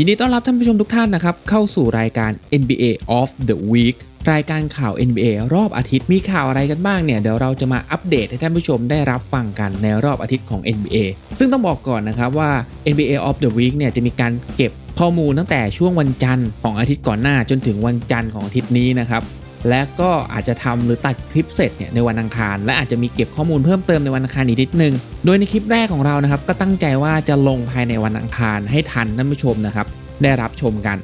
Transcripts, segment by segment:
ยินดีต้อนรับท่านผู้ชมทุกท่านนะครับ เข้าสู่รายการ NBA of the Week รายการข่าว NBA รอบอาทิตย์มีข่าวอะไรกันบ้างเนี่ยเดี๋ยวเราจะมาอัปเดตให้ท่านผู้ชมได้รับฟังกันในรอบอาทิตย์ของ NBA ซึ่งต้องบอกก่อนนะครับว่า NBA of the Week เนี่ยจะมีการเก็บข้อมูลตั้งแต่ช่วงวันจันทร์ของอาทิตย์ก่อนหน้าจนถึงวันจันทร์ของอาทิตย์นี้นะครับ และก็อาจจะทำหรือตัดคลิปเสร็จเนี่ยในวันอังคาร และอาจจะมีเก็บข้อมูลเพิ่มเติมในวันอังคารอีกนิดนึง โดยในคลิปแรกของเรานะครับก็ตั้งใจว่าจะลงภายในวันอังคารให้ทันท่านผู้ชมนะครับได้รับชมกัน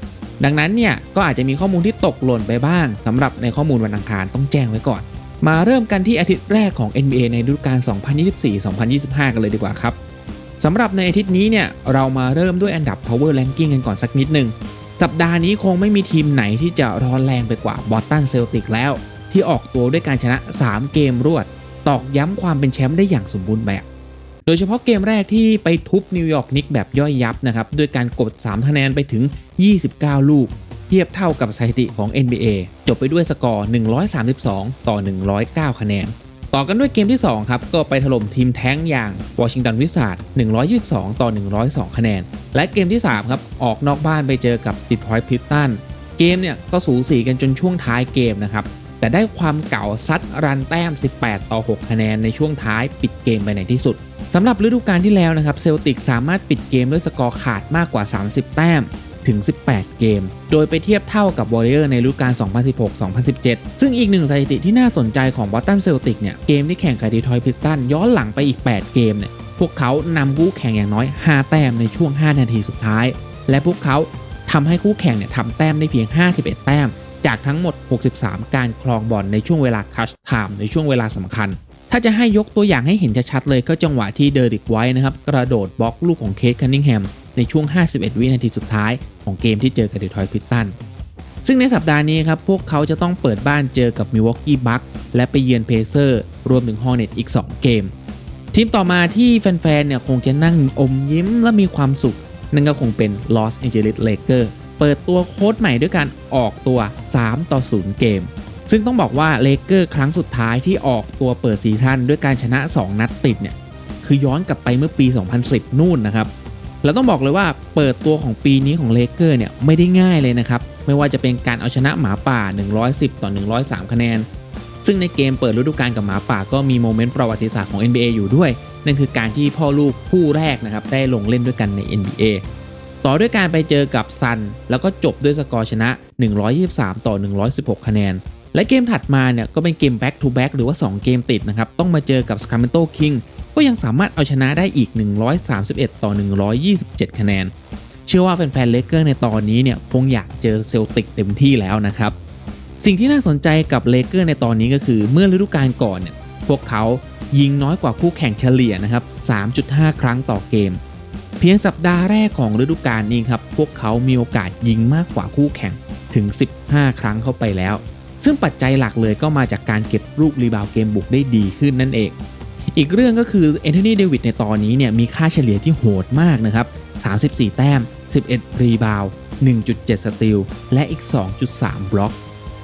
ดังนั้นเนี่ยก็อาจจะมีข้อมูลที่ตกหล่นไปบ้างสำหรับในข้อมูลวันอังคารต้องแจ้งไว้ก่อน มาเริ่มกันที่อาทิตย์แรกของ NBA ในฤดูกาล 2024-2025 กันเลยดีกว่าครับสำหรับในอาทิตย์นี้เนี่ยเรามาเริ่มด้วยอันดับ power ranking กันก่อนสักนิดหนึ่ง สัปดาห์นี้คงไม่มีทีมไหนที่จะร้อนแรงไปกว่าบอสตันเซลติกแล้ว ที่ออกตัวด้วยการชนะ 3 เกมรวด ตอกย้ำความเป็นแชมป์ได้อย่างสมบูรณ์แบบ โดยเฉพาะเกมแรกที่ไปทุบนิวยอร์กนิกแบบย่อยยับนะครับด้วยการกด3คะแนนไปถึง 29 ลูก เทียบเท่ากับสถิติของ NBA จบไปด้วยสกอร์ 132 ต่อ 109 คะแนน ต่อกันด้วยเกมที่ 2 ครับ ก็ไปถล่มทีมแท้งอย่างวอชิงตันวิสาด122 ต่อ 102 คะแนน และเกมที่ 3 ครับ ออกนอกบ้านไปเจอกับติดพอยต์พิตตัน เกมเนี่ย ก็สูสีกันจนช่วงท้ายเกมนะครับ แต่ได้ความเก่าซัดรันแต้ม 18 ต่อ 6 คะแนนในช่วงท้ายปิดเกมไปในที่สุดสำหรับฤดูกาลที่แล้วนะครับเซลติกสามารถปิดเกมด้วยสกอร์ขาดมากกว่า 30 แต้ม ถึง 18 เกม โดยไปเทียบเท่ากับวอริเออร์ในฤดูกาล 2016-2017 ซึ่งอีกหนึ่งสถิติที่น่าสนใจของบอสตันเซลติกเนี่ย เกมที่แข่งกับดีทรอยต์พิสตันย้อนหลังไปอีก 8 เกมเนี่ย พวกเขานำคู่แข่งอย่างน้อย 5 แต้มในช่วง 5 นาทีสุดท้าย และพวกเขาทำให้คู่แข่งเนี่ยทำแต้มได้เพียง 51 แต้ม จากทั้งหมด 63 การครองบอลในช่วงเวลาคัชไทม์ในช่วงเวลาสำคัญ ถ้าจะให้ยกตัวอย่างให้เห็นชัดๆเลยก็จังหวะที่เดริกไว้นะครับ กระโดดบล็อกลูกของเคทคันนิงแฮมในช่วง 51 วินาทีสุดท้ายของเกมที่เจอกับเดทรอยต์พิตตันซึ่งในสัปดาห์นี้ครับ พวกเขาจะต้องเปิดบ้านเจอกับมิวอกกี้บัคและไปเยือนเพเซอร์รวมถึงฮอร์เน็ตอีก 2 เกม ทีมต่อมาที่แฟนๆเนี่ยคงจะนั่งอมยิ้มและมีความสุข นั่นก็คงเป็น Los Angeles Lakers เปิดตัวโค้ชใหม่ด้วยการออกตัว 3 ต่อ 0 เกม ซึ่งต้องบอกว่าเลเกอร์ครั้งสุดท้ายที่ออกตัวเปิดซีซั่นด้วยการชนะ 2 นัดติดเนี่ยคือย้อนกลับไปเมื่อปี 2010 นู่นนะครับแล้วต้องบอกเลยว่าเปิดตัวของปีนี้ของเลเกอร์เนี่ยไม่ได้ง่ายเลยนะครับ ไม่ว่าจะเป็นการเอาชนะหมาป่า 110 ต่อ 103 คะแนน ซึ่งในเกมเปิดฤดูกาลกับหมาป่าก็มีโมเมนต์ประวัติศาสตร์ของ NBA อยู่ด้วย นั่นคือการที่พ่อลูกคู่แรกนะครับได้ลงเล่นด้วยกันใน NBA ต่อด้วยการไปเจอกับซัน แล้วก็จบด้วยสกอร์ชนะ 123 ต่อ 116 คะแนน และเกมถัดมาเนี่ยก็เป็นเกม back to back หรือว่า 2 เกมติดนะครับ ต้องมาเจอกับ Sacramento King ก็ยังสามารถเอาชนะได้อีก 131 ต่อ 127 คะแนน เชื่อว่าแฟนๆเลเกอร์ในตอนนี้เนี่ยคงอยากเจอเซลติกเต็มที่แล้วนะครับ สิ่งที่น่าสนใจกับเลเกอร์ในตอนนี้ก็คือเมื่อฤดูกาลก่อนเนี่ยพวกเขายิงน้อยกว่าคู่แข่งเฉลี่ยนะครับ 3.5 ครั้งต่อเกม เพียงสัปดาห์แรกของฤดูกาลนี้ครับพวกเขามีโอกาสยิงมากกว่าคู่แข่งถึง 15 ครั้งเข้าไปแล้ว ซึ่งปัจจัยหลักเลยก็มาจากการเก็บลูกรีบาวเกมบุกได้ดีขึ้นนั่นเอง อีกเรื่องก็คือแอนโทนีเดวิดในตอนนี้เนี่ยมีค่าเฉลี่ยที่โหดมากนะครับ 34 แต้ม 11 รีบาวด์1.7 สติลและอีก 2.3 บล็อก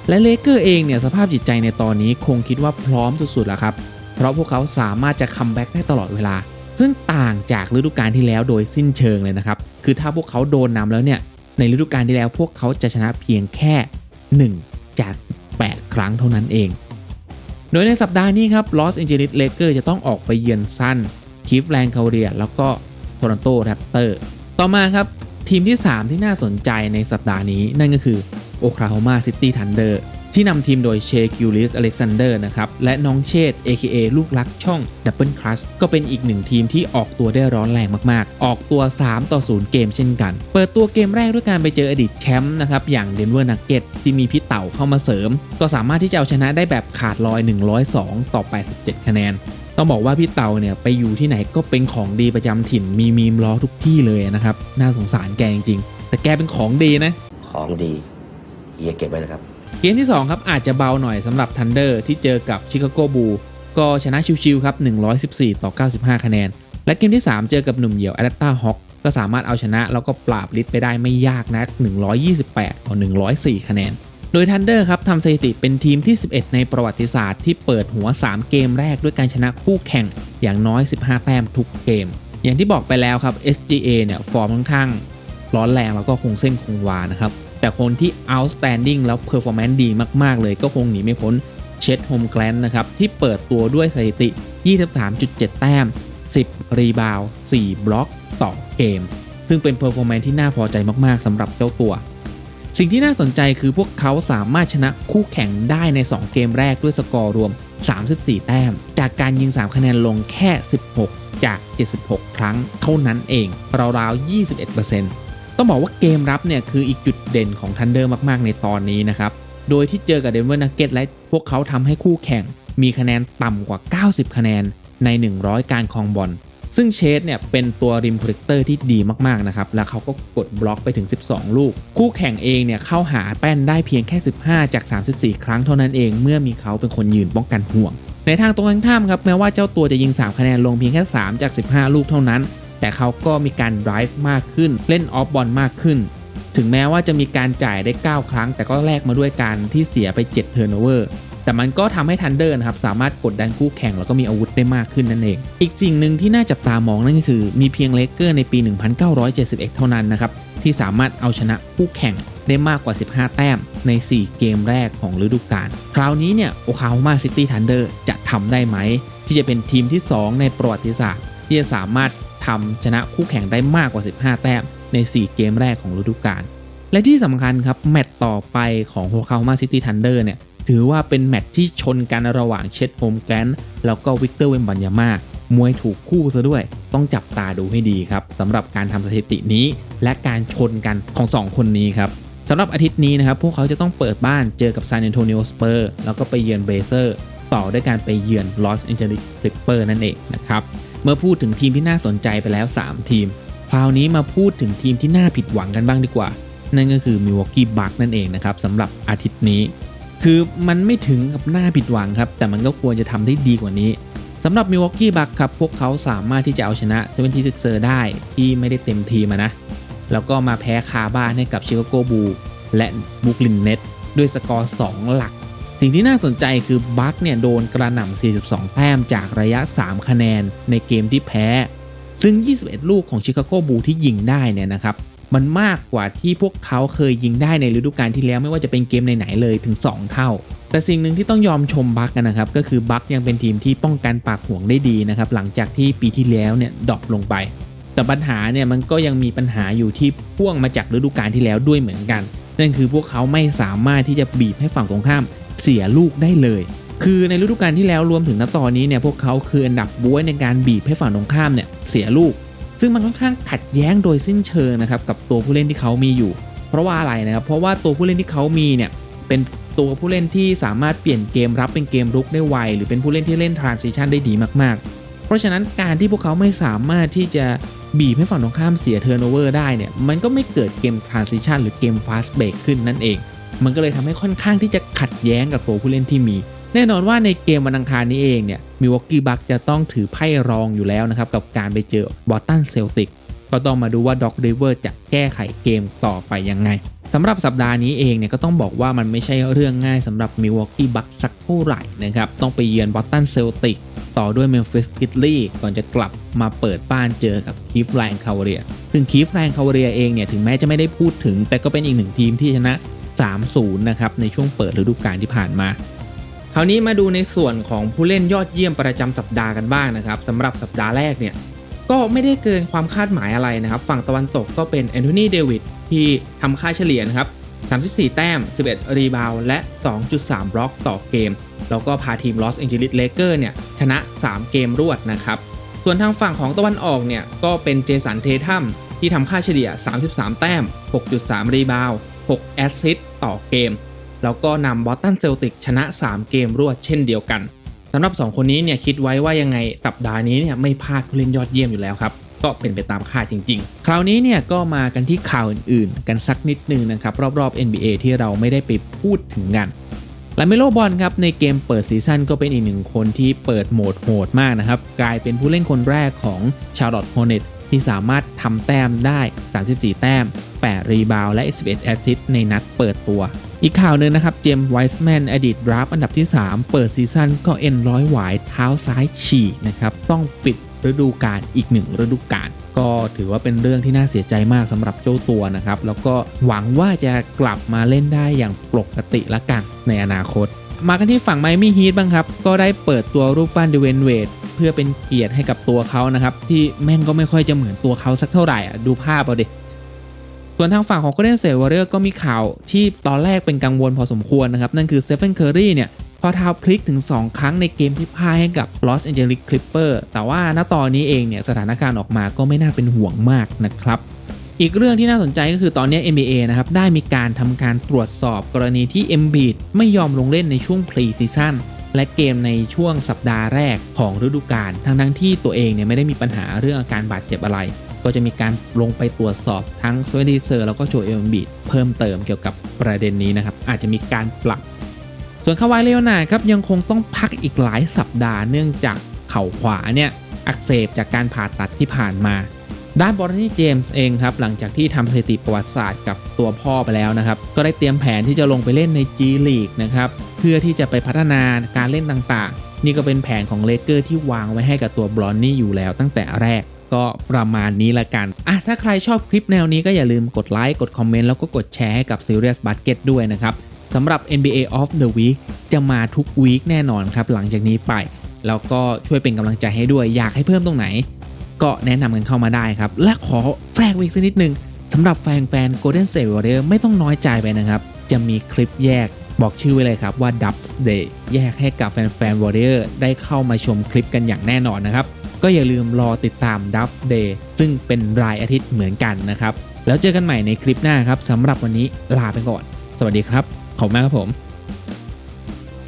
และเลเกอร์เองเนี่ยสภาพจิตใจในตอนนี้คงคิดว่าพร้อมสุดๆแล้วครับ เพราะพวกเขาสามารถจะคัมแบ็กได้ตลอดเวลา ซึ่งต่างจากฤดูกาลที่แล้วโดยสิ้นเชิงเลยนะครับ คือถ้าพวกเขาโดนนำแล้วเนี่ยในฤดูกาลที่แล้วพวกเขาจะชนะเพียงแค่ 1 จาก 8 ครั้งเท่านั้นเอง โดยในสัปดาห์นี้ครับลอสแอนเจลิสเลเกอร์จะต้องออกไปเยือนซันคีฟแลนด์คาเรียแล้วก็โทรอนโตแรปเตอร์ต่อมาครับ ทีมที่ 3 ที่น่าสนใจในสัปดาห์นี้นั่นก็คือโอคลาโฮมาซิตี้ทันเดอร์ ที่นำทีมโดยเชคิวลิสอเล็กซานเดอร์นะครับ และน้องเชษ AKA ลูกรักช่องดับเบิลครัชก็เป็นอีกหนึ่งทีมที่ออกตัวได้ร้อนแรงมากๆ ออกตัว 3 ต่อ 0 เกมเช่นกัน เปิดตัวเกมแรกด้วยการไปเจออดีตแชมป์นะครับ อย่างเดนเวอร์นักเก็ตที่มีพี่เต่าเข้ามาเสริม ก็สามารถที่จะเอาชนะได้แบบขาดลอย 102 ต่อ 87 คะแนน ต้องบอกว่าพี่เต่าเนี่ยไปอยู่ที่ไหนก็เป็นของดีประจำถิ่นมีมีมล้อทุกที่เลยนะครับน่าสงสารแกจริงๆแต่แกเป็นของดีนะ ของดีเฮียเก็บไว้นะครับ เกมที่ 2 ครับ อาจจะเบาหน่อยสำหรับ Thunder ที่เจอกับชิคาโกบูก็ชนะชิวๆครับ 114 ต่อ 95 คะแนน และเกมที่ 3 เจอกับหนุ่มเหยี่ยว a อ l ต t าฮอ k ก็สามารถเอาชนะ แล้วก็ปราบลิสไปได้ไม่ยากนัก 128 ต่อ 104 คะแนน โดย Thunder ครับทำสถิติเป็นทีมที่ 11 ในประวัติศาสตร์ที่เปิดหัว 3 เกมแรกด้วยการชนะคู่แข่งอย่างน้อย 15 แต้มทุกเกม อย่างที่บอกไปแล้วครับ SGA เนี่ยฟอร์มค่อนข้างร้อนแรงแล้วก็คงเส้นคงวานะครับ แต่คนที่ outstanding แล้ว performance ดีมาก ๆ เลยก็คงหนีไม่พ้นเชดโฮมแกลนนะครับ ที่เปิดตัวด้วยสถิติ 23.7 แต้ม 10 รีบาว 4 บล็อกต่อเกม ซึ่งเป็น performance ที่น่าพอใจมาก ๆสำหรับเจ้าตัว สิ่งที่น่าสนใจคือพวกเขาสามารถชนะคู่แข่งได้ใน 2 เกมแรกด้วยสกอร์รวม 34 แต้ม จากการยิง 3 คะแนนลงแค่ 16 จาก 76 ครั้งเท่านั้นเอง ราวๆ 21% ต้องบอกว่าเกมรับเนี่ยคืออีกจุดเด่นของทันเดอร์มากๆ ในตอนนี้นะครับ โดยที่เจอกับเดนเวอร์นักเก็ตและพวกเขาทำให้คู่แข่ง มีคะแนนต่ำกว่า 90 คะแนนใน 100 การคองบอลซึ่งเชสเนี่ยเป็นตัวริมโปรเจคเตอร์ที่ดีมากๆนะครับ แล้วเขาก็กดบล็อกไปถึง 12 ลูก คู่แข่งเองเนี่ยเข้าหาแป้นได้เพียงแค่ 15 จาก 34 ครั้งเท่านั้นเองเมื่อมีเขาเป็นคนยืนป้องกันห่วง ในทางตรงกันข้ามครับแม้ว่าเจ้าตัวจะยิง 3 คะแนนลงเพียงแค่ 3 จาก 15 ลูกเท่านั้น แต่เขาก็มีการ drive มากขึ้น เล่นออฟบอลมากขึ้น ถึงแม้ว่าจะมีการจ่ายได้ 9 ครั้ง แต่ก็แลกมาด้วยการที่เสียไป7 turnover แต่มันก็ทำให้ทันเดอร์นะครับ สามารถกดดันคู่แข่งแล้วก็มีอาวุธได้มากขึ้นนั่นเอง อีกสิ่งหนึ่งที่น่าจับตามองนั่นก็คือ มีเพียงเลเกอร์ในปี 1971 เท่านั้นนะครับ ที่สามารถเอาชนะคู่แข่งได้มากกว่า 15 แต้มใน 4 เกมแรกของฤดูกาลคราวนี้เนี่ยโอคาโฮมาซิตี้ทันเดอร์จะทำได้ไหม ที่จะเป็นทีมที่ 2 ในประวัติศาสตร์ ที่จะสามารถ ทำชนะคู่แข่งได้มากกว่า 15 แต้มใน 4 เกมแรกของฤดูกาล และที่สำคัญครับ แมตต์ต่อไปของโฮคา o มาซิตี้ทันเดอร์เนี่ย ถือว่าเป็นแมตช์ที่ชนกันระหว่างเชดโฮมแกนแล้วก็วิกเตอร์เวมบันยามามวยถูกคู่ซะด้วย ต้องจับตาดูให้ดีครับสำหรับการทำสถิตินี้ และการชนกันของ 2 คนนี้ครับสำหรับอาทิตย์นี้นะครับ พวกเขาจะต้องเปิดบ้านเจอกับซาน a อนโทนิโอสเปอร์แล้วก็ไปเยือนเบรเซอร์ ต่อด้วยการไปเยือนลอสแอนเจลิสคลิปเปอร์นั่นเองนะครับ เมื่อพูดถึงทีมที่น่าสนใจไปแล้ว 3 ทีม คราวนี้มาพูดถึงทีมที่น่าผิดหวังกันบ้างดีกว่า นั่นก็คือ Milwaukee Bucks นั่นเองนะครับสำหรับอาทิตย์นี้ คือมันไม่ถึงกับน่าผิดหวังครับ แต่มันก็ควรจะทำได้ดีกว่านี้สำหรับ Milwaukee Bucks ครับพวกเขาสามารถที่จะเอาชนะ 76ers ได้ที่ไม่ได้เต็มทีมานะ แล้วก็มาแพ้คาบ้านให้กับ Chicago Bulls และ Brooklyn Nets ด้วยสกอร์ 2 หลัก สิ่งที่น่าสนใจคือบัคเนี่ยโดนกระหน่ำ 42 แต้มจากระยะ 3 คะแนนในเกมที่แพ้ ซึ่ง 21 ลูกของชิคาโกบูที่ยิงได้เนี่ยนะครับ มันมากกว่าที่พวกเขาเคยยิงได้ในฤดูกาลที่แล้วไม่ว่าจะเป็นเกมไหนๆเลยถึง 2 เท่า แต่สิ่งหนึ่งที่ต้องยอมชมบัคกันนะครับ ก็คือบัคยังเป็นทีมที่ป้องกันปากห่วงได้ดีนะครับ หลังจากที่ปีที่แล้วเนี่ยดรอปลงไป แต่ปัญหาเนี่ยมันก็ยังมีปัญหาอยู่ที่พ่วงมาจากฤดูกาลที่แล้วด้วยเหมือนกัน นั่นคือพวกเขาไม่สามารถที่จะบีบให้ฝั่งตรงข้าม เสียลูกได้เลย คือในฤดูกาลที่แล้วรวมถึงณตอนนี้เนี่ยพวกเขาคืออันดับบ้วยในการบีบให้ฝั่งตรงข้ามเนี่ยเสียลูก ซึ่งมันค่อนข้างขัดแย้งโดยสิ้นเชิงนะครับกับตัวผู้เล่นที่เขามีอยู่ เพราะว่าอะไรนะครับเพราะว่าตัวผู้เล่นที่เขามีเนี่ยเป็นตัวผู้เล่นที่สามารถเปลี่ยนเกมรับเป็นเกมรุกได้ไว หรือเป็นผู้เล่นที่เล่นทรานซิชันได้ดีมากๆ เพราะฉะนั้นการที่พวกเขาไม่สามารถที่จะบีบให้ฝั่งตรงข้ามเสียเทอร์โนเวอร์ได้เนี่ยมันก็ไม่เกิดเกมทรานซิชันหรือเกมฟาสต์เบรกขึ้นนั่นเอง มันก็เลยทำให้ค่อนข้างที่จะขัดแย้งกับตัวผู้เล่นที่มี แน่นอนว่าในเกมวันอังคารนี้เองเนี่ยมิวอกกี้บัคจะต้องถือไพ่รองอยู่แล้วนะครับ กับการไปเจอบอสตันเซลติกก็ต้องมาดูว่าด็อกริเวอร์จะแก้ไขเกมต่อไปยังไงสำหรับสัปดาห์นี้เองเนี่ยก็ต้องบอกว่ามันไม่ใช่เรื่องง่ายสำหรับมิวอกกี้บัคสักเท่าไหร่นะครับ ต้องไปเยือนบอสตันเซลติกต่อด้วยเมลฟิสกิตลี่ก่อนจะกลับมาเปิดบ้านเจอกับคีฟแลนคาวเรียซึ่งคีฟแลนคาวเรียเองเนี่ยถึงแม้จะไม่ได้พูดถึง แต่ก็เป็นอีกหนึ่งทีมที่ชนะ 3-0 นะครับ ในช่วงเปิดฤดูกาลที่ผ่านมา คราวนี้มาดูในส่วนของผู้เล่นยอดเยี่ยมประจำสัปดาห์กันบ้างนะครับสำหรับสัปดาห์แรกเนี่ยก็ไม่ได้เกินความคาดหมายอะไรนะครับ ฝั่งตะวันตกก็เป็นแอนโทนีเดวิดที่ทำค่าเฉลี่ยนะครับ 34 แต้ม 11 รีบาวและ 2.3 บล็อกต่อเกม แล้วก็พาทีมลอสแองเจลิสเลเกอร์เนี่ยชนะ 3 เกมรวดนะครับ ส่วนทางฝั่งของตะวันออกเนี่ยก็เป็นเจสันเททัมที่ทำค่าเฉลี่ย 33 แต้ม 6.3 รีบาว 6 แอสซิสต์ต่อเกม แล้วก็นำบอสตันเซลติกชนะ 3 เกมรวดเช่นเดียวกันสำหรับ 2 คนนี้เนี่ยคิดไว้ว่ายังไงสัปดาห์นี้เนี่ยไม่พลาดผู้เล่นยอดเยี่ยมอยู่แล้วครับ ก็เป็นไปตามคาดจริง ๆ คราวนี้เนี่ยก็มากันที่ข่าวอื่นๆ กันสักนิดนึงนะครับรอบๆ NBA ที่เราไม่ได้ไปพูดถึงกันลาเมโลบอลครับในเกมเปิดซีซั่นก็เป็นอีกหนึ่งคนที่เปิดโหมดโหดมากนะครับ กลายเป็นผู้เล่นคนแรกของชาร์ลอตโฮเนต ที่สามารถทำแต้มได้ 34 แต้ม 8 รีบาวและ 11 แอสซิสต์ในนัดเปิดตัว อีกข่าวหนึ่งนะครับ เจมส์ไวส์แมนอดีตดราฟอันดับที่ 3 เปิดซีซั่นก็เอ็นร้อยหวายเท้าซ้ายฉีกนะครับ ต้องปิดฤดูกาลอีกหนึ่งฤดูกาลก็ถือว่าเป็นเรื่องที่น่าเสียใจมากสำหรับเจ้าตัวนะครับ แล้วก็หวังว่าจะกลับมาเล่นได้อย่างปกติละกันในอนาคต มากันที่ฝั่งไมมี่ฮีทบ้างครับ ก็ได้เปิดตัวรูปปั้นเดเวนเวด เพื่อเป็นเกียรติให้กับตัวเขานะครับ ที่แม่งก็ไม่ค่อยจะเหมือนตัวเขาสักเท่าไหร่อะดูภาพเอาดิส่วนทางฝั่งของ Golden State Warrior ก็มีข่าวที่ตอนแรกเป็นกังวลพอสมควรนะครับ นั่นคือ Stephen Curry เนี่ยพอเท้าพลิกถึง 2 ครั้งในเกมที่พ่ายให้กับ Los Angeles Clippers แต่ว่าณตอนนี้เองเนี่ยสถานการณ์ออกมาก็ไม่น่าเป็นห่วงมากนะครับอีกเรื่องที่น่าสนใจก็คือตอนนี้ NBA นะครับได้มีการทำการตรวจสอบกรณีที่ Embiid ไม่ยอมลงเล่นในช่วง Pre-Season และเกมในช่วงสัปดาห์แรกของฤดูกาลทั้งทั้งที่ตัวเองเนี่ยไม่ได้มีปัญหาเรื่องอาการบาดเจ็บอะไร ก็จะมีการลงไปตรวจสอบทั้งโซเวนดีเซอร์แล้วก็โจเอลบีดเพิ่มเติมเกี่ยวกับประเด็นนี้นะครับ อาจจะมีการปรับ ส่วนคาวายเลโอนาครับยังคงต้องพักอีกหลายสัปดาห์เนื่องจากเข่าขวาเนี่ยอักเสบจากการผ่าตัดที่ผ่านมา ด้านบรอนนี่เจมส์เองครับหลังจากที่ทำสถิติประวัติศาสตร์กับตัวพ่อไปแล้วนะครับก็ได้เตรียมแผนที่จะลงไปเล่นใน G League นะครับ เพื่อที่จะไปพัฒนาการเล่นต่างๆ นี่ก็เป็นแผนของเลเกอร์ที่วางไว้ให้กับตัวบรอนนี่อยู่แล้วตั้งแต่แรกก็ประมาณนี้ละกัน อะ ถ้าใครชอบคลิปแนวนี้ก็อย่าลืมกดไลค์ กดคอมเมนต์ แล้วก็กดแชร์ให้กับ Serious Basket ด้วยนะครับ สำหรับ NBA of the Week จะมาทุกวีคแน่นอนครับ หลังจากนี้ไป แล้วก็ช่วยเป็นกำลังใจให้ด้วย อยากให้เพิ่มตรงไหน ก็แนะนำกันเข้ามาได้ครับ และขอแทรกว้อีกสักนิดนึงสำหรับแฟนแฟน Golden State Warrior ไม่ต้องน้อยใจไปนะครับ จะมีคลิปแยก บอกชื่อไว้เลยครับว่า Dubs Day แยกให้กับแฟนๆ Warrior ได้เข้ามาชมคลิปกันอย่างแน่นอนนะครับ ก็อย่าลืมรอติดตาม d u b Day ซึ่งเป็นรายอาทิตย์เหมือนกันนะครับ แล้วเจอกันใหม่ในคลิปหน้าครับสำหรับวันนี้ลาไปก่อน สวัสดีครับ ขอบคุณมากครับผม